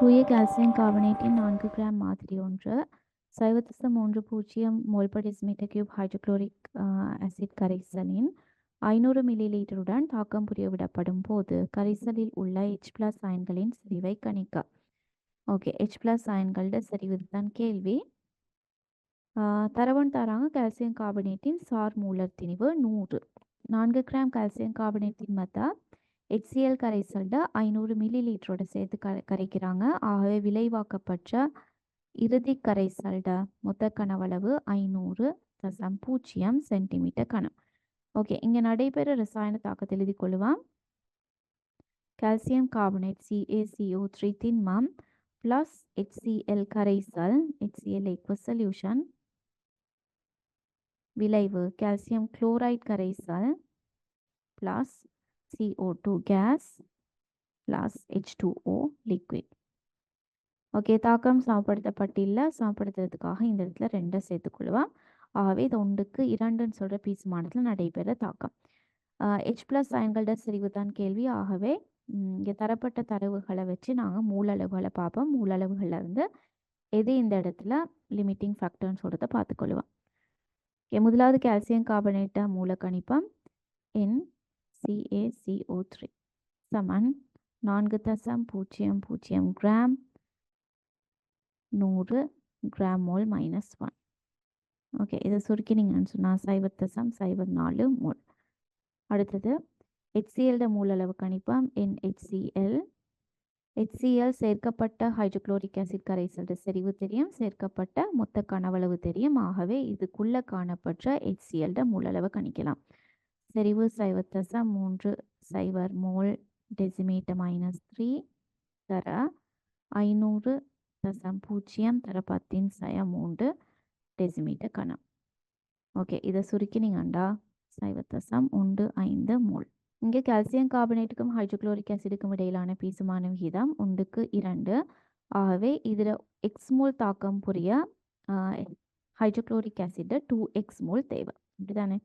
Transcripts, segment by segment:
தூய கால்சியம் கார்பனேட்டின் நான்கு கிராம் மாதிரி ஒன்று. சைவ மூன்று பூஜ்ஜியம் mole per cube hydrochloric acid கரைசலின் ஐநூறு மில்லி லிட்டருடன் தாக்கம் புரிய விடப்படும் போது கரைசலில் உள்ள ஹெச் பிளஸ் அயன்களின் செறிவை கணிக்க. ஓகே ஹெச் பிளஸ் அயன்களோட செறிவு தான் கேள்வி. தரவன் தராங்க கால்சியம் கார்பனேட்டின் சார் மூலர் திணிவு நூறு. நான்கு கிராம் கால்சியம் கார்பனேட்டின் மத்த HCl கரைசல்ட ஐநூறு மில்லி லிட்டரோட சேர்த்து கரை கரைக்கிறாங்க. ஆகவே விளைவாக்கப்பட்ட இறுதி கரைசல்ட மொத்த கனவளவு ஐநூறு தசம் பூஜ்ஜியம் சென்டிமீட்டர் கனம் ஓகே இங்கே நடைபெற ரசாயன தாக்கத்தை எழுதி கொள்ளுவோம். Calcium carbonate C A C O three திண்மம் plus HCl கரைசல் HCl aqueous சொல்யூஷன் விளைவு கால்சியம் குளோரைட் கரைசல் plus CO2 gas plus H2O liquid okay தாக்கம் சமப்படுத்தப்பட்டில்ல சமப்படுத்துறதுக்காக இந்த இடத்துல ரெண்டை சேர்த்துக்கொள்ளுவோம் ஆகவே இது ஒன்றுக்கு இரண்டுன்னு சொல்கிற பீசுமானத்தில் நடைபெற தாக்கம். ஹெச் ப்ளஸ் அயன்கள்ட செறிவு தான் கேள்வி. ஆகவே இங்கே தரப்பட்ட தரவுகளை வச்சு நாங்கள் மூலளவுகளை பார்ப்போம். மூலளவுகளில் இருந்து எது இந்த இடத்துல லிமிட்டிங் ஃபேக்டர்னு சொல்கிறத பார்த்துக்கொள்ளுவோம். முதலாவது கால்சியம் கார்பனேட்டா மூல கணிப்பம் என் சிஏசிஓ த்ரீ சமன். நான்கு தசம் பூஜ்ஜியம் பூஜ்ஜியம் கிராம். நூறு gram mole minus one okay இதை சுருக்கினீங்கன்னு சொன்னால் சைபர் தசம் சைபர் நாலு மோல். அடுத்தது ஹெச்சிஎல்ட மூலளவு கணிப்பம். என் H C L H C L சேர்க்கப்பட்ட ஹைட்ரோக்ளோரிக் ஆசிட் கரைசல்ட செறிவு தெரியும். சேர்க்கப்பட்ட மொத்த கனவளவு தெரியும். ஆகவே இதுக்குள்ளே காணப்பட்ட ஹெச்சிஎல்ட மூலளவு கணிக்கலாம். செறிவு சைவத்தசம் மூன்று சைவர் மோல் டெசிமீட்டர் மைனஸ் த்ரீ தர ஐநூறு தசம் பூஜ்ஜியம் தர பத்தின் சய மூன்று டெசிமீட்டர் கணம். ஓகே இதை சுருக்கினீங்கண்டா? சைவத்தசம் உண்டு ஒன்று ஐந்து மூல். இங்கே கால்சியம் கார்பனேட்டுக்கும் ஹைட்ரோக்ளோரிக் ஆசிடுக்கும் இடையிலான பீசுமான விகிதம் ஒன்றுக்கு இரண்டு. ஆகவே இதில் எக்ஸ் மூல் தாக்கம் புரிய hydrochloric acid two X mole தேவை. அப்படிதானே?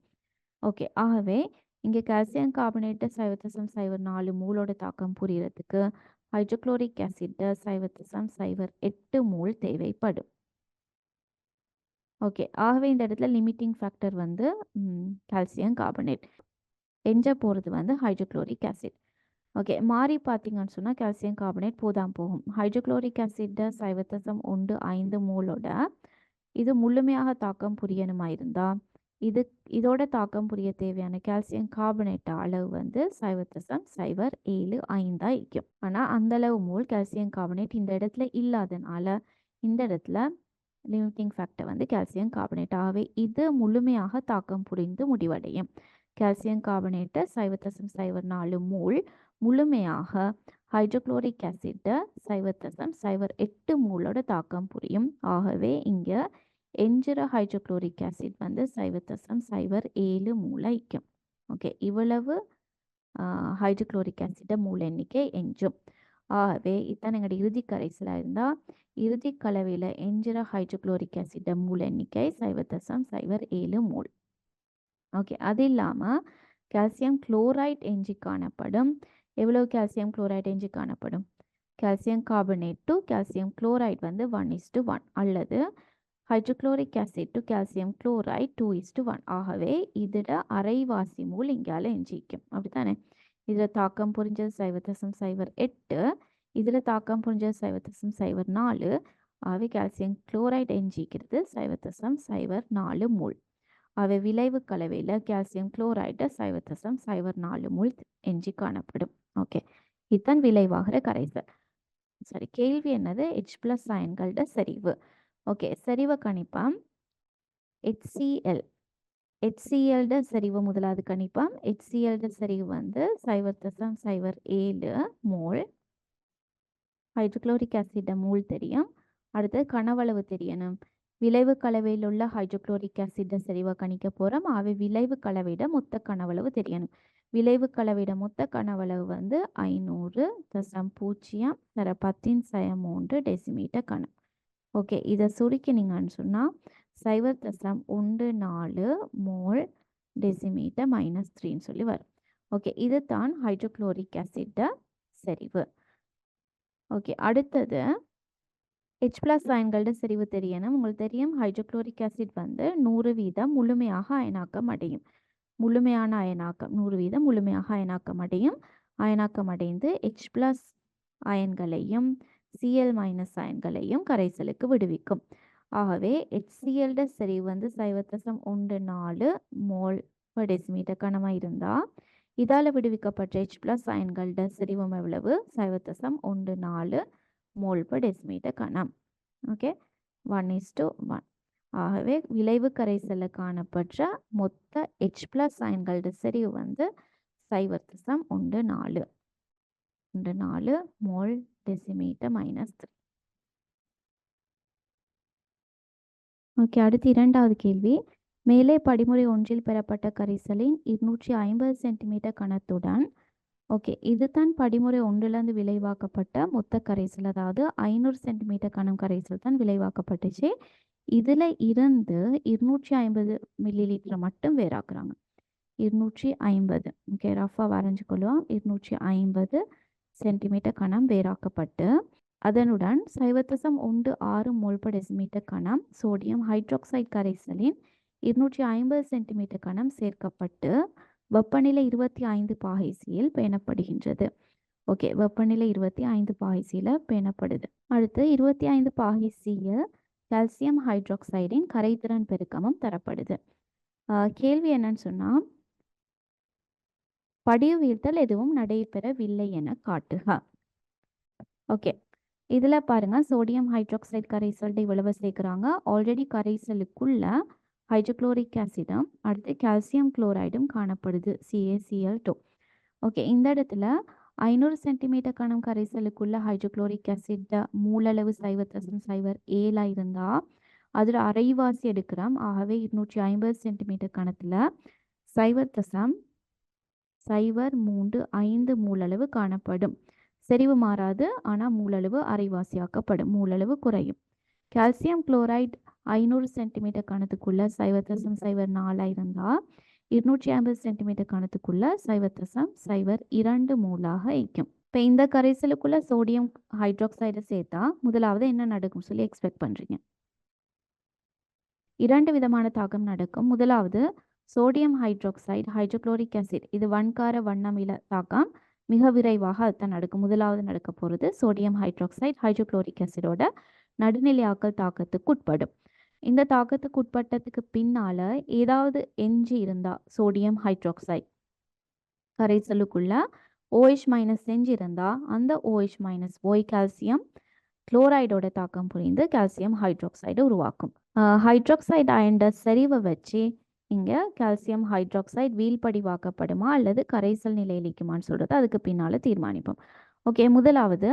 ஓகே. ஆகவே இங்கே கால்சியம் கார்பனேட்டு சைவத்தசம் சைவர் நாலு மூலோட தாக்கம் புரியறதுக்கு ஹைட்ரோக்ளோரிக் ஆசிட் சைவத்தசம் சைவர் எட்டு மூல் தேவைப்படும். ஓகே. ஆகவே இந்த இடத்துல லிமிட்டிங் ஃபேக்டர் வந்து கால்சியம் கார்பனேட் எஞ்ச போகிறது வந்து ஹைட்ரோக்ளோரிக் ஆசிட் ஓகே. மாறி பார்த்தீங்கன்னு சொன்னால் கால்சியம் கார்பனேட் போதான் போகும். ஹைட்ரோக்ளோரிக் ஆசிட் சைவத்தசம் ஒன்று ஐந்து மூலோட இது முழுமையாக தாக்கம் புரியணுமா இருந்தால் இது இதோட தாக்கம் புரிய தேவையான கால்சியம் கார்பனேட் அளவு வந்து சைவத்தசம் சைவர் ஏழு ஐந்தாக இருக்கும். ஆனால் அந்த அளவு மூல் கால்சியம் கார்பனேட் இந்த இடத்துல இல்லாதனால இந்த இடத்துல லிமிட்டிங் ஃபேக்டர் வந்து கால்சியம் கார்பனேட் ஆகவே இது முழுமையாக தாக்கம் புரிந்து முடிவடையும். கால்சியம் கார்பனேட்டை சைவத்தசம் சைவர் நாலு மூல் முழுமையாக ஹைட்ரோக்ளோரிக் ஆசிட்டை சைவத்தசம் சைவர் எட்டு மூலோட தாக்கம் புரியும். ஆகவே இங்கே எஞ்சிர ஹைட்ரோக்ளோரிக் ஆசிட் வந்து சைவத்தசம் சைவர் ஏழு மூல ஐக்கும் ஓகே இவ்வளவு ஹைட்ரோக்ளோரிக் ஆசிட்டை மூல எண்ணிக்கை எஞ்சும். ஆகவே இத்தனை எங்களோட இறுதி கரைசலாக இருந்தால் இறுதி கலவையில் எஞ்சிர ஹைட்ரோக்ளோரிக் ஆசிட்டை மூல எண்ணிக்கை சைவத்தசம் சைவர் ஏழு மூல் ஓகே அது இல்லாமல் கால்சியம் குளோரைட் எஞ்சி காணப்படும். எவ்வளவு கால்சியம் குளோரைட் எஞ்சி காணப்படும்? Calcium carbonate to calcium chloride வந்து ஒன் இஸ் டு ஒன் அல்லது hydrochloric acid to calcium chloride two is one ஆகவே இதோட அரைவாசி மூல் இங்கால எஞ்சிக்கும். அப்படித்தானே? இதில் தாக்கம் புரிஞ்சது சைவத்தசம் சைவர் எட்டு இதில் தாக்கம் புரிஞ்சது சைவத்தசம் சைவர் நாலு ஆகவே கால்சியம் குளோரைட் எஞ்சிக்கிறது சைவத்தசம் சைவர் நாலு மூல். அவை விளைவு கலவையில் கால்சியம் குளோரைடு சைவத்தசம் சைவர் நாலு மூல் எஞ்சி காணப்படும். ஓகே இதுதான் விளைவாகிற கரைசல். சரி கேள்வி என்னது? ஹெச் பிளஸ் அயன்களோட செறிவு. ஓகே செறிவை கணிப்பாம் ஹெச்சிஎல் ஹெச்சிஎல்ட செறிவு முதலாவது கணிப்பாம். ஹெச்சிஎல்ட சரிவு வந்து சைவர் தசம் சைவர் ஏழு மோல். ஹைட்ரோக்ளோரிக் ஆசிட மூல் தெரியும். அடுத்து கனவளவு தெரியணும். விளைவு கலவையில் உள்ள ஹைட்ரோக்ளோரிக் ஆசிட சரிவாக கணிக்க போகிறோம் அவை விளைவு கலவையிட மொத்த கனவளவு தெரியணும். விளைவு கலவையிட மொத்த கனவளவு வந்து ஐநூறு தசம் பூஜ்ஜியம் தர பத்தின் சய மூன்று டெசிமீட்டர் கணம். ஓகே. இதை சுருக்கினீங்கன்னு சொன்னால் சைவர் தசம் ஒன்று நாலு மோல் டெசிமீட்டர் மைனஸ் த்ரீன்னு சொல்லி வரும். ஓகே. இது தான் ஹைட்ரோக்ளோரிக் ஆசிட செறிவு. ஓகே. அடுத்தது ஹெச் பிளஸ் அயன்களோட செறிவு தெரியணும். உங்களுக்கு தெரியும் ஹைட்ரோக்ளோரிக் ஆசிட் வந்து நூறு வீதம் முழுமையாக அயனாக்கம் அடையும். முழுமையான அயனாக்கம் நூறு வீதம் முழுமையாக அயனாக்கம் அடையும். அயனாக்கம் அடைந்து ஹெச் பிளஸ் அயன்களையும் சிஎல் மைனஸ் அயன்களையும் கரைசலுக்கு விடுவிக்கும். ஆகவே HCl செறிவு வந்து சைவத்தசம் ஒன்று நாலு மோல் per டெசிமீட்டர் கனமாக இருந்தால் இதால் விடுவிக்கப்பட்ட H பிளஸ் அயன்களோட செறிவும் எவ்வளவு? சைவத்தசம் ஒன்று நாலு மோல் per டெசிமீட்டர் கனம். Okay one is to one ஆகவே விளைவு கரைசலில் காணப்பட்ட மொத்த ஹெச் பிளஸ் அயன்களோட செறிவு வந்து சைவத்தசம் ஒன்று நாலு. ஒன்று நாலு mole decimetre minus three okay அடுத்து இரண்டாவது கேள்வி. மேலே படிமுறை ஒன்றில் பெறப்பட்ட கரைசலின் இருநூற்றி ஐம்பது சென்டிமீட்டர் கணத்துடன் ஓகே இதுதான் படிமுறை ஒன்றிலிருந்து விளைவாக்கப்பட்ட மொத்த கரைசல் அதாவது ஐநூறு சென்டிமீட்டர் கணம் கரைசல் தான் விளைவாக்கப்பட்டுச்சு. இதில் இருந்து இருநூற்றி ஐம்பது மில்லி லிட்டர் மட்டும் வேறாக்குறாங்க. இருநூற்றி ஐம்பது ஓகே ரஃபாக வரைஞ்சிக்கொள்வோம். இருநூற்றி ஐம்பது சென்டிமீட்டர் கணம் வேறாக்கப்பட்டு அதனுடன் சைவத்தசம் ஒன்று ஆறு மோல் per டெசிமீட்டர் கணம் சோடியம் ஹைட்ராக்சைடு கரைசலின் இருநூற்றி ஐம்பது சென்டிமீட்டர் கணம் சேர்க்கப்பட்டு வெப்பநிலை இருபத்தி ஐந்து பாகைசியில் பேணப்படுகின்றது. ஓகே வெப்பநிலை இருபத்தி ஐந்து பாகைசியில் பேணப்படுது. அடுத்து இருபத்தி ஐந்து பாகைசியில் கால்சியம் ஹைட்ராக்சைடின் கரைதிறன் பெருக்கமும் தரப்படுது. கேள்வி என்னன்னு சொன்னால் படிவு வீழ்த்தல் எதுவும் நடைபெறவில்லை என காட்டுக. ஓகே இதில் பாருங்க சோடியம் ஹைட்ராக்சைடு கரைசல்ட இவ்வளவு சேர்க்குறாங்க. ஆல்ரெடி கரைசலுக்குள்ள ஹைட்ரோக்ளோரிக் ஆசிடும் அடுத்து கால்சியம் குளோரைடும் காணப்படுது. சிஏசிஎல் டூ ஓகே இந்த இடத்துல ஐநூறு சென்டிமீட்டர் கணம் கரைசலுக்குள்ள ஹைட்ரோக்ளோரிக் ஆசிட் மூலளவு சைவத்தசம் சைவர் ஏழா இருந்தால் அதில் அரைவாசி எடுக்கிறோம். ஆகவே இருநூற்றி ஐம்பது சென்டிமீட்டர் கணத்தில் சைவத்தசம் சைவர் மூன்று ஐந்து மூலளவு காணப்படும். செறிவு மாறாது ஆனால் மூலளவு அரைவாசியாக்கப்படும். மூலளவு குறையும். கால்சியம் குளோரைட் ஐநூறு சென்டிமீட்டர் கணத்துக்குள்ள சைவத்தசம் சைவர் நாலாக இருந்தால் இருநூற்றி ஐம்பது சென்டிமீட்டர் கணத்துக்குள்ள சைவத்தசம் சைவர் இரண்டு மூலாக இருக்கும் இப்போ இந்த கரைசலுக்குள்ள சோடியம் ஹைட்ராக்சைடை சேர்த்தா முதலாவது என்ன நடக்கும் சொல்லி எக்ஸ்பெக்ட் பண்ணுறீங்க இரண்டு விதமான தாக்கம் நடக்கும். முதலாவது சோடியம் ஹைட்ராக்சைடு ஹைட்ரோக்ளோரிக் ஆசிட் இது வன்கார வண்ணமில தாக்கம் மிக விரைவாக அதுதான் நடக்கும் முதலாவது நடக்க போகிறது சோடியம் ஹைட்ரோக்சைடு ஹைட்ரோக்ளோரிக் ஆசிடோட நடுநிலையாக்கல் தாக்கத்துக்கு உட்படும். இந்த தாக்கத்துக்கு உட்பட்டதுக்கு பின்னால ஏதாவது எஞ்சி இருந்தா சோடியம் ஹைட்ராக்சைடு. கரைசலுக்குள்ள ஓஹெச் மைனஸ் செஞ்சு இருந்தா அந்த ஓஹெச் மைனஸ் ஓய் கால்சியம் குளோரைடோட தாக்கம் புரிந்து கால்சியம் ஹைட்ராக்சைடை உருவாக்கும். ஹைட்ரோக்சைடு அயண்ட செறிவை வச்சு இங்கே கால்சியம் ஹைட்ராக்சைடு வீழ்படிவாக்கப்படுமா அல்லது கரைசல் நிலையிலிக்குமான்னு சொல்கிறது அதுக்கு பின்னால் தீர்மானிப்போம். ஓகே முதலாவது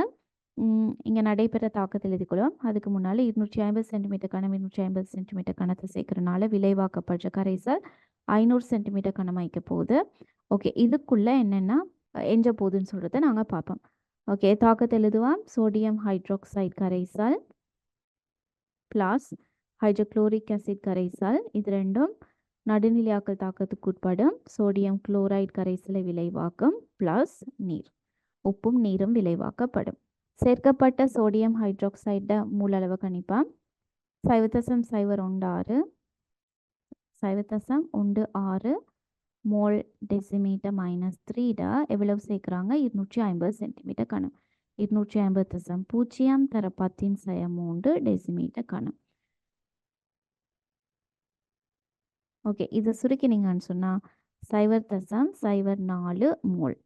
இங்கே நடைபெற தாக்கத்தில் எழுதிக்கொள்ளும் அதுக்கு முன்னால் இருநூற்றி ஐம்பது சென்டிமீட்டர் கணம் இருநூற்றி ஐம்பது சென்டிமீட்டர் கணத்தை சேர்க்கறனால விளைவாக்கப்படுற கரைசல் ஐநூறு சென்டிமீட்டர் கணம் வைக்க போகுது. ஓகே இதுக்குள்ளே என்னென்னா எஞ்ச போகுதுன்னு சொல்கிறத நாங்கள் பார்ப்போம். ஓகே தாக்கத்தை எழுதுவோம். சோடியம் ஹைட்ராக்சைடு கரைசல் ப்ளஸ் ஹைட்ரோக்ளோரிக் ஆசிட் கரைசல் இது ரெண்டும் நடுநிலையாக்கல் தாக்கத்துக்கு உட்படும் சோடியம் குளோரைடு கரைசலை விளைவாக்கும் ப்ளஸ் நீர். உப்பும் நீரும் விளைவாக்கப்படும். சேர்க்கப்பட்ட சோடியம் ஹைட்ராக்சைட மூலளவு கணிப்பா சைவத்தசம் சைவர் ஒன்று ஆறு. சைவத்தசம் ஒன்று ஆறு மோல் டெசிமீட்டர் மைனஸ் த்ரீட எவ்வளவு சேர்க்குறாங்க? இருநூற்றி ஐம்பது சென்டிமீட்டர் கணம். இருநூற்றி ஐம்பது தசம் பூஜ்ஜியம் தர பத்தின் சய மூன்று டெசிமீட்டர் கணம். ஓகே இதை சுருக்கினீங்கன்னு சொன்னால் சைவர் தசம் சைவர் நாலு மோல்.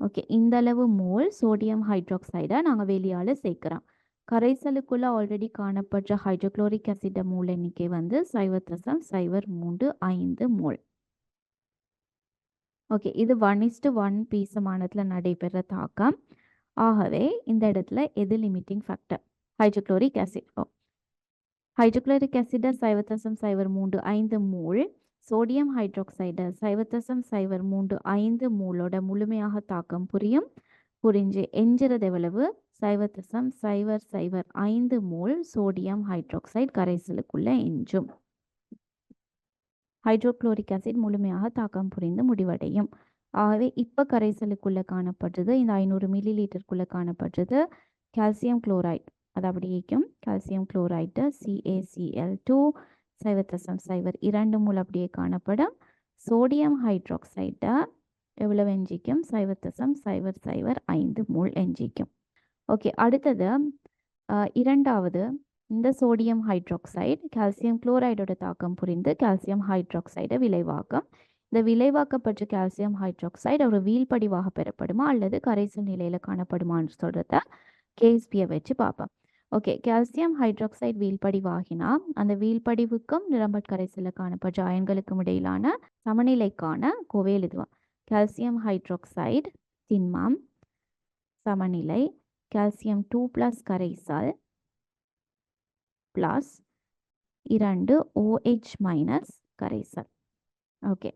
ஓகே இந்த அளவு மோல் சோடியம் ஹைட்ராக்சைடை நாங்கள் வெளியால் சேர்க்குறோம். கரைசலுக்குள்ளே ஆல்ரெடி காணப்பட்ட ஹைட்ரோக்ளோரிக் அசிட மூல் எண்ணிக்கை வந்து சைவர் தசம் சைவர் மூன்று ஐந்து மோல். ஓகே இது ஒன் இஸ்டு ஒன் பீசமானத்தில் நடைபெற தாக்கம். ஆகவே இந்த இடத்துல எது லிமிட்டிங் ஃபேக்டர் ஹைட்ரோக்ளோரிக் ஆசிட் ஓ ஹைட்ரோக்ளோரிக் ஆசிட சைவத்தசம் சைவர் மூன்று ஐந்து மூல். சோடியம் ஹைட்ரோக்சைடு சைவத்தசம் சைவர் மூன்று ஐந்து மூலோட முழுமையாக தாக்கம் புரியும். புரிஞ்சு எஞ்சிறது எவ்வளவு? சைவத்தசம் சைவர் சைவர் ஐந்து மூல். சோடியம் ஹைட்ரோக்சைடு கரைசலுக்குள்ள எஞ்சும். ஹைட்ரோக்ளோரிக் அசிட் முழுமையாக தாக்கம் புரிந்து முடிவடையும். ஆகவே இப்போ கரைசலுக்குள்ளே காணப்பட்டது இந்த ஐநூறு மில்லி லிட்டருக்குள்ளே காணப்பட்டது கால்சியம் குளோரைட் அது அப்படி இருக்கும் calcium chloride C A C L two சைவத்தசம் சைவர் இரண்டு மூல் அப்படியே காணப்படும். சோடியம் ஹைட்ராக்சைட்டை எவ்வளவு எஞ்சிக்கும்? சைவத்தசம் சைவர் சைவர் ஐந்து மூல் எஞ்சிக்கும். ஓகே அடுத்தது இரண்டாவது இந்த சோடியம் ஹைட்ராக்சைடு கால்சியம் குளோரைடோட தாக்கம் புரிந்து கால்சியம் ஹைட்ராக்சைடை விளைவாக்கும். இந்த விளைவாக்கப்பட்ட கால்சியம் ஹைட்ராக்சைடு ஒரு வீழ்படிவாக பெறப்படுமா? அல்லது கரைசல் நிலையில் காணப்படுமான்னு சொல்கிறத கேஸ்பியை வச்சு பார்ப்போம். ஓகே கால்சியம் ஹைட்ராக்சைடு வீழ்படிவாகினா அந்த வீழ்படிவுக்கும் நிரம்பட் கரைசலில் காணப்பட்ட அயன்களுக்கும் இடையிலான சமநிலைக்கான கோவை எழுதுவான் கால்சியம் ஹைட்ராக்சைடு திண்மம் சமநிலை கால்சியம் டூ ப்ளஸ் கரைசல் ப்ளஸ் இரண்டு ஓஹெச் மைனஸ் கரைசல். ஓகே.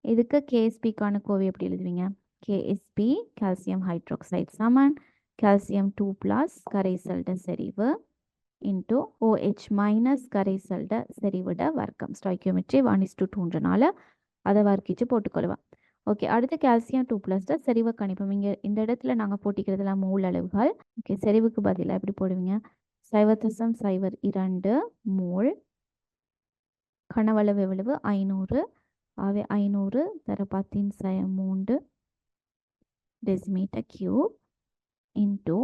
இதுக்கு கேஎஸ்பிக்கான கோவை எப்படி எழுதுவீங்க? K S P calcium hydroxide சமன் கால்சியம் டூ ப்ளஸ் கரைசல்ட செறிவு இன்ட்டு ஓஹெச் மைனஸ் கரைசல்ட செறிவிட வர்க்கம். ஸ்டாய்க்கியோமெட்ரி ஒன் இஸ் டூ டூன்றனால அதை வர்க்கிச்சு போட்டுக்கொள்வேன் ஓகே அடுத்து கால்சியம் டூ ப்ளஸ்ட செறிவை கணிப்போம். இங்கே இந்த இடத்துல நாங்கள் போட்டிக்கிறதுலாம் மூல் அளவுகள். ஓகே செறிவுக்கு பதிலாக எப்படி போடுவீங்க? சைவத்தசம் சைவர் இரண்டு மூல். கனவளவு எவ்வளவு? ஐநூறு. ஆகவே ஐநூறு தர பத்தின் சய மூன்று. டெசிமீட்டர் கியூப் இன்டூ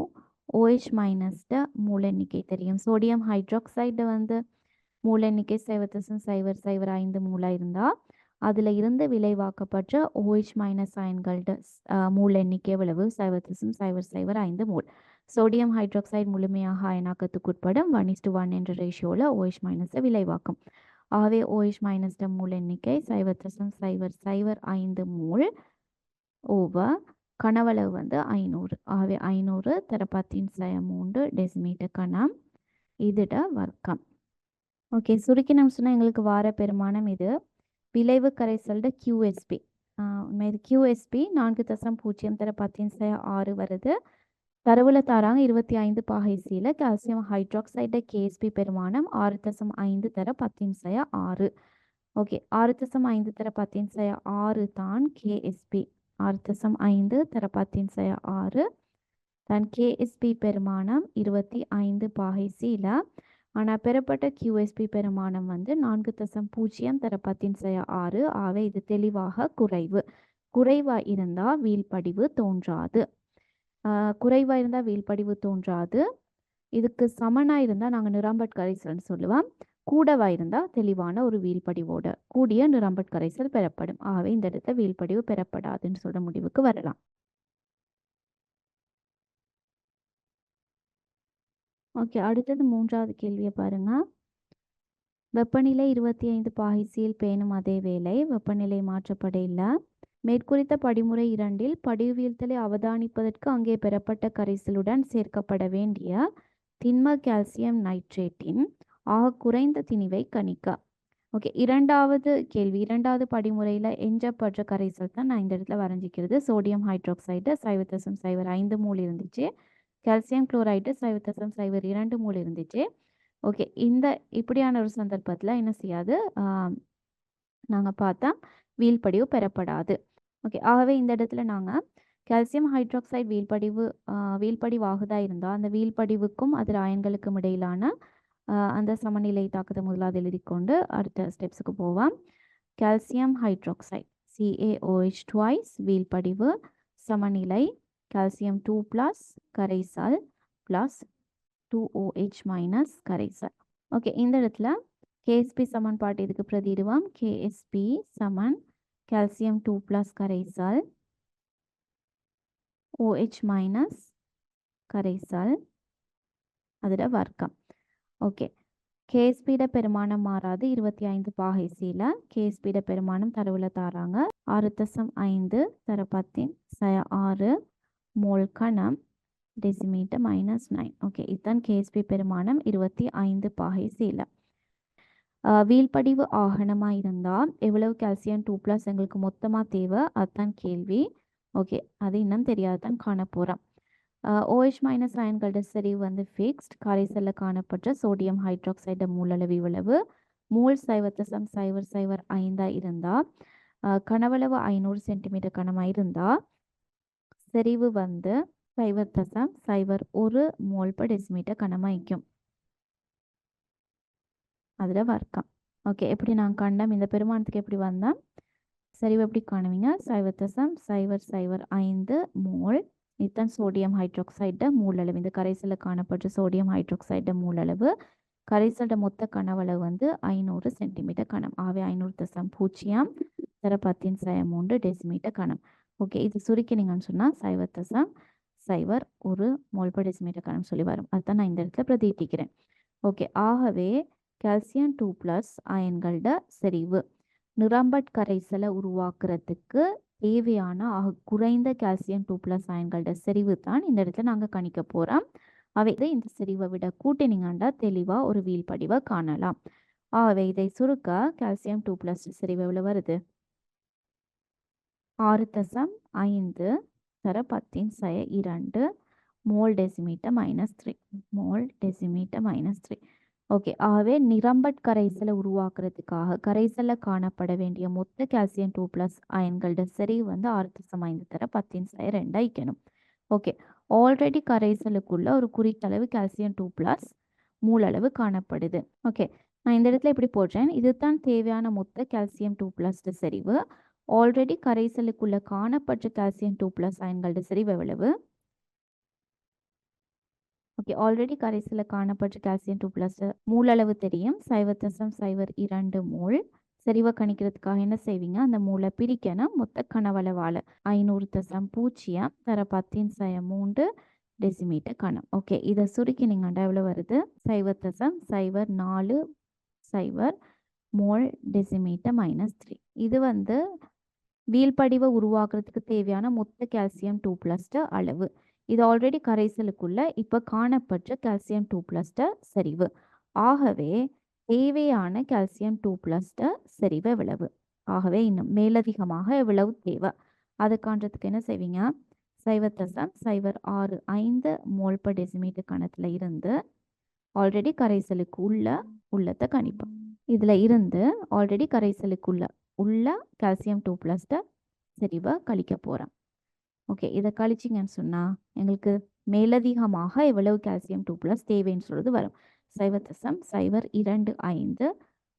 OH மைனஸ்ட மூல எண்ணிக்கை தெரியும். சோடியம் ஹைட்ராக்சைடு வந்து மூல எண்ணிக்கை சைவத்தசம் சைவர் சைவர் ஐந்து மூலா இருந்தால் அதில் இருந்து விளைவாக்கப்பட்ட OH மைனஸ் அயன்களோட மூல எண்ணிக்கை எவ்வளவு? சைவத்தசம் OH OH சைவர் சைவர் ஐந்து மூல். சோடியம் ஹைட்ராக்சைடு முழுமையாக அயனாக்கத்துக்கு உட்படும் ஒன் இஸ் டு ஒன் என்ற ரேஷியோவில் OH மைனஸை விளைவாக்கும். ஆகவே OH மைனஸ்ட மூல எண்ணிக்கை சைவத்தசம் சைவர் சைவர் ஐந்து மூல் ஓவர் கனவளவு வந்து ஐநூறு. ஆகவே ஐநூறு தர பத்தின் சய மூன்று டெசிமீட்டர் கணம் இதோட வர்க்கம். ஓகே சுருக்கி நம்ம சொன்னால் எங்களுக்கு வார பெருமானம் இது. விளைவு கரைசல்ட கியூஎஸ்பி இது கியூஎஸ்பி நான்கு தசம் பூஜ்ஜியம் தர பத்தின் சய ஆறு வருது. தரவுல தாராங்க இருபத்தி ஐந்து பாகைசியில் கால்சியம் ஹைட்ராக்சைட கேஎஸ்பி பெருமானம் ஆறு தசம் ஐந்து தர பத்தின் சய ஆறு. ஓகே ஆறு தசம் ஐந்து தர பத்தின் சய ஆறு தான் கேஎஸ்பி ஆறு தசம் ஐந்து தரப்பாத்தின் பத்தின் ஆறு. தன் கேஎஸ்பி பெருமானம் இருபத்தி ஐந்து பாகைசியில் ஆனால் பெறப்பட்ட கியூஎஸ்பி பெருமானம் வந்து நான்கு தசம் பூஜ்ஜியம் தரப்பத்தின் பத்தின் ஆறு. ஆக இது தெளிவாக குறைவு. குறைவாக இருந்தால் வீழ்படிவு தோன்றாது. குறைவாக இருந்தால் வீழ்படிவு தோன்றாது. இதுக்கு சமனாக இருந்தால் நாங்கள் நிராம்பட் கரைசல்னு சொல்லுவோம். கூடவா இருந்தால் தெளிவான ஒரு வீழ்படிவோட கூடிய நிரம்பட் கரைசல் பெறப்படும். ஆகவே இந்த இடத்துல வீழ்படிவு பெறப்படாதுன்னு சொல்ற முடிவுக்கு வரலாம். ஓகே அடுத்தது மூன்றாவது கேள்வியை பாருங்க. வெப்பநிலை இருபத்தி ஐந்து பாகிசியில் பேணும் அதே வேளை வெப்பநிலை மாற்றப்பட இல்லை. மேற்குறித்த படிமுறை இரண்டில் படிவீழ்த்தலை அவதானிப்பதற்கு அங்கே பெறப்பட்ட கரைசலுடன் சேர்க்கப்பட வேண்டிய திண்ம கால்சியம் நைட்ரேட்டின் ஆக குறைந்த திணிவை கணிக்க. ஓகே இரண்டாவது கேள்வி இரண்டாவது படிமுறையில் எஞ்சப்படுற கரைசல் தான் நான் இந்த இடத்துல வரைஞ்சிக்கிறது. சோடியம் ஹைட்ராக்சைடு சைவத்தசம் சைவர் ஐந்து மூல் இருந்துச்சு. கால்சியம் குளோரைடு சைவத்தசம் சைவர் இரண்டு மூல் இருந்துச்சு. ஓகே இந்த இப்படியான ஒரு சந்தர்ப்பத்தில் என்ன செய்யாது? நாங்கள் பார்த்தா வீழ்படிவு பெறப்படாது. ஓகே ஆகவே இந்த இடத்துல நாங்கள் கால்சியம் ஹைட்ராக்சைடு வீழ்படிவு வீழ்படிவாகுதா இருந்தால் அந்த வீழ்படிவுக்கும் அது அயன்களுக்கும் இடையிலான அந்த சமநிலை தாக்கத்தை முதலாவது எழுதி கொண்டு அடுத்த ஸ்டெப்ஸுக்கு போவோம் calcium hydroxide C A O H twice வீழ்படிவு சமநிலை கால்சியம் டூ ப்ளஸ் கரைசல் plus two O H minus கரைசல். ஓகே இந்த இடத்துல கேஎஸ்பி சமன்பாட்டு இதுக்கு பிரதிடுவோம் கேஎஸ்பி சமன் கால்சியம் டூ ப்ளஸ் கரைசல் ஓஹெச் மைனஸ் கரைசல் அதோட வர்க்கம். ஓகே. கேஸ்பீட பெருமானம் மாறாது. இருபத்தி ஐந்து பாகைசியில் கேஸ்பீட பெருமானம் தரவுல தாராங்க. ஆறு தசம் ஐந்து தர பத்தின் சய ஆறு மோல் கணம் டெசிமீட்டர் மைனஸ் நைன் ஓகே இதுதான் கேஎஸ்பி பெருமானம் இருபத்தி ஐந்து பாகைசியில் வீழ்படிவு ஆகணமாக இருந்தால் எவ்வளவு கால்சியம் டூ ப்ளஸ் எங்களுக்கு மொத்தமாக தேவை? அதுதான் கேள்வி. ஓகே அது இன்னும் தெரியாதான் காண போகிறோம் ஓஹெச் மைனஸ் OH அயன்களோட செறிவு வந்து ஃபிக்ஸ்ட் கரைசலில் காணப்பட்ட சோடியம் ஹைட்ராக்சைடு மூலளவு இவ்வளவு மூல் சைவத்தசம் சைவர் சைவர் ஐந்தாக இருந்தால் கனவளவு ஐநூறு சென்டிமீட்டர் கனமாக இருந்தால் செறிவு வந்து சைவர் தசம் சைவர் ஒரு மோல் பர் டெசிமீட்டர் கனமாய்க்கும் அதில் வர்க்கம். ஓகே எப்படி நான் கண்டம் இந்த பெருமானத்துக்கு எப்படி வந்தால் சரிவு எப்படி காணுவீங்க? சைவர் தசம் சைவர் சைவர் ஐந்து மோல் இதுதான் சோடியம் ஹைட்ரோக்சைடு மூலளவு. இந்த கரைசலில் காணப்படுற சோடியம் ஹைட்ரோக்சைடு மூலளவு. கரைசலோட மொத்த கனவளவு வந்து ஐநூறு சென்டிமீட்டர் கணம். ஆகவே ஐநூறு தசம் பூஜ்ஜியம். தர பத்தின் சய மூன்று டெசிமீட்டர் கணம். ஓகே இது சுருக்கினீங்கன்னு சொன்னால் சைவர் தசம் சைவர் ஒரு மோல்பர் டெசிமீட்டர் கணம் சொல்லி வரும். அதுதான் நான் இந்த இடத்துல பிரதிட்டிக்கிறேன் ஓகே ஆகவே கால்சியம் டூ ப்ளஸ் அயன்களோட செறிவு. நிரம்பட் கரைசலை உருவாக்குறதுக்கு தேவையான ஆக குறைந்த கால்சியம் டூ ப்ளஸ் அயன்களோட செறிவு தான் இந்த இடத்துல நாங்கள் கணிக்க போகிறோம் அவை இதை இந்த செறிவை விட கூட்டினீங்கன்னா தெளிவாக ஒரு வீழ்படிவை காணலாம். ஆகவே இதை சுருக்க கால்சியம் டூ ப்ளஸ் செறிவு எவ்வளோ வருது? ஆறு தசம் ஐந்து தர பத்தின் சய இரண்டு mole decimetre minus three mole decimetre minus three okay ஆகவே நிரம்பட் கரைசலை உருவாக்குறதுக்காக கரைசலில் காணப்பட வேண்டிய மொத்த கால்சியம் டூ ப்ளஸ் அயன்களோட செறிவு வந்து ஆறு தசம் ஐந்து தர பத்தின் சய ரெண்டாக ஓகே ஆல்ரெடி கரைசலுக்குள்ள ஒரு குறித்தளவு கால்சியம் டூ ப்ளஸ் மூலளவு காணப்படுது. ஓகே நான் இந்த இடத்துல இப்படி போடுறேன். இதுதான் தேவையான மொத்த கால்சியம் டூ ப்ளஸ் செறிவு. ஆல்ரெடி கரைசலுக்குள்ள காணப்பட்ட கால்சியம் டூ ப்ளஸ் அயன்களோட செறிவு எவ்வளவு? ஓகே ஆல்ரெடி கரைசலில் காணப்பட்ட கால்சியம் டூ ப்ளஸ் மூலளவு தெரியும். சைவர் தசம் சைவர் இரண்டு மூல். சரிவை கணிக்கிறதுக்காக என்ன செய்வீங்க? அந்த மூளை பிரிக்கணும். மொத்த கனவளவால் ஐநூறு தசம் பூஜ்ஜியம். தர பத்தின் சய மூன்று டெசிமீட்டர் கணம். ஓகே இதை சுருக்கினீங்கண்டா எவ்வளோ வருது? சைவர் தசம் சைவர் நாலு சைவர் மோல் டெசிமீட்டர் மைனஸ் த்ரீ இது வந்து வீழ்படிவை உருவாக்குறதுக்கு தேவையான மொத்த கால்சியம் டூ ப்ளஸ்ட அளவு. இது ஆல்ரெடி கரைசலுக்குள்ள இப்போ காணப்பட்ட கால்சியம் டூ பிளஸ்டர் செறிவு ஆகவே தேவையான கால்சியம் டூ பிளஸ்டர் செறிவு எவ்வளவு? ஆகவே இன்னும் மேலதிகமாக எவ்வளவு தேவை? அதை காண்றதுக்கு என்ன செய்வீங்க? சைவர் தசம் சைவர் ஆறு ஐந்து மோல் பர் டெசிமீட்டர் கணத்தில் இருந்து ஆல்ரெடி கரைசலுக்கு உள்ள உள்ளத்தை கணிப்போம். இதில் இருந்து ஆல்ரெடி கரைசலுக்குள்ள உள்ள கால்சியம் டூ பிளஸ்டர் செறிவை கழிக்க போகிறேன் ஓகே இதை கழிச்சிங்கன்னு சொன்னால் எங்களுக்கு மேலதிகமாக எவ்வளவு கால்சியம் டூ ப்ளஸ் தேவைன்னு சொல்கிறது வரும். சைவர் தசம் சைவர் இரண்டு ஐந்து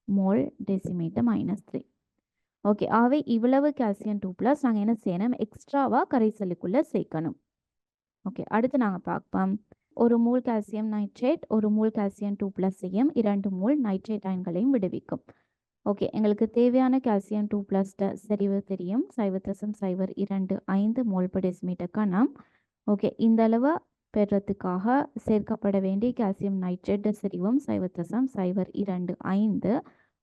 mole decimetre minus three okay ஆகவே இவ்வளவு கால்சியம் டூ ப்ளஸ் நாங்கள் என்ன செய்யணும்? எக்ஸ்ட்ராவாக கரைசலுக்குள்ளே சேர்க்கணும். ஓகே அடுத்து நாங்கள் பார்ப்போம். ஒரு மூல் கால்சியம் நைட்ரேட் ஒரு மூல் கால்சியம் டூ ப்ளஸ்ஸையும் இரண்டு மூல் நைட்ரேட் அயன்களையும் விடுவிக்கும். ஓகே எங்களுக்கு தேவையான கால்சியம் டூ ப்ளஸ் சரிவு தெரியும். சைவர் தசம் சைவர் இரண்டு ஐந்து மோல் பர் டெசிமீட்டர் கணம் ஓகே இந்த அளவு பெறத்துக்காக சேர்க்கப்பட வேண்டிய கால்சியம் நைட்ரேட் சரிவும் சைவர் தசம் சைவர் இரண்டு ஐந்து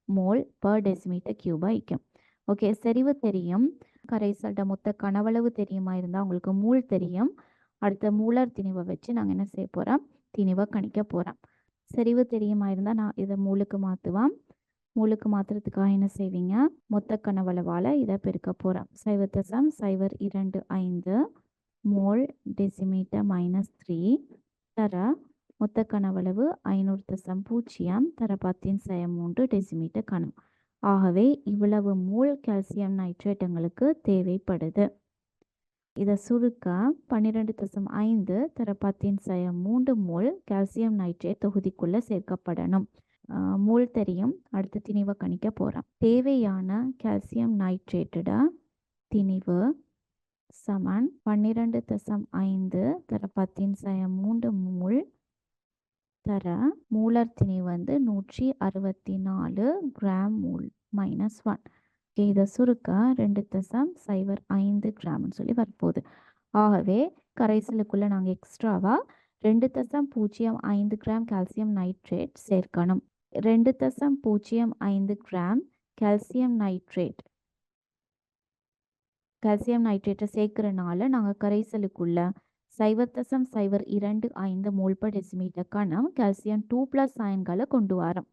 மோல் பர் டெசிமீட்டர் கியூபாக இருக்கும் ஓகே செறிவு தெரியும். கரைசல்ட மொத்த கனவளவு தெரியுமா இருந்தால் உங்களுக்கு மூல் தெரியும். அடுத்த மூலர் திணிவை வச்சு நாங்கள் என்ன செய்ய போகிறோம் திணிவை கணிக்க போகிறோம் செறிவு தெரியுமா இருந்தால் நான் இதை மூலுக்கு மாற்றுவேன் மூலுக்கு மாத்திரத்துக்காக என்ன செய்வீங்க? மொத்த கனவளவால் இதை பெருக்க போகிறோம் சைவர் தசம் சைவர் இரண்டு ஐந்து மோல் டெசிமீட்டர் மைனஸ் த்ரீ தர மொத்த கனவளவு ஐநூறு தசம் பூஜ்ஜியம் தர பத்தின் சய மூன்று டெசிமீட்டர் கனம் ஆகவே இவ்வளவு மூல் கால்சியம் நைட்ரேட்டுங்களுக்கு தேவைப்படுது. இதை சுருக்க பன்னிரெண்டு தசம் ஐந்து தர பத்தின் சய மூன்று மோல் கால்சியம் நைட்ரேட் தொகுதிக்குள்ளே சேர்க்கப்படணும். மூல் தெரியும். அடுத்த திணிவை கணிக்க போகிறோம் தேவையான கால்சியம் நைட்ரேட்டட திணிவு. சமன் பன்னிரெண்டு தசம் ஐந்து தர பத்தின் சயம் மூன்று மூல். தர மூலர் திணி வந்து நூற்றி அறுபத்தி நாலு கிராம் மூல் மைனஸ் ஒன் இதை சுருக்க ரெண்டு தசம் சைவர் ஐந்து கிராம்னு சொல்லி வரப்போகுது. ஆகவே கரைசலுக்குள்ளே நாங்கள் எக்ஸ்ட்ராவாக ரெண்டு தசம் பூஜ்ஜியம் ஐந்து கிராம் கால்சியம் நைட்ரேட் சேர்க்கணும். ரெண்டு தசம் பூஜ்ஜியம் ஐந்து கிராம் கால்சியம் நைட்ரேட் கால்சியம் நைட்ரேட்டை சேர்க்கிறனால நாங்கள் கரைசலுக்குள்ள சைவர் தசம் சைவர் இரண்டு ஐந்து மோல் பர் டெசிமீட்டர் கணம் கால்சியம் டூ ப்ளஸ் அயன்களை கொண்டு வரோம்.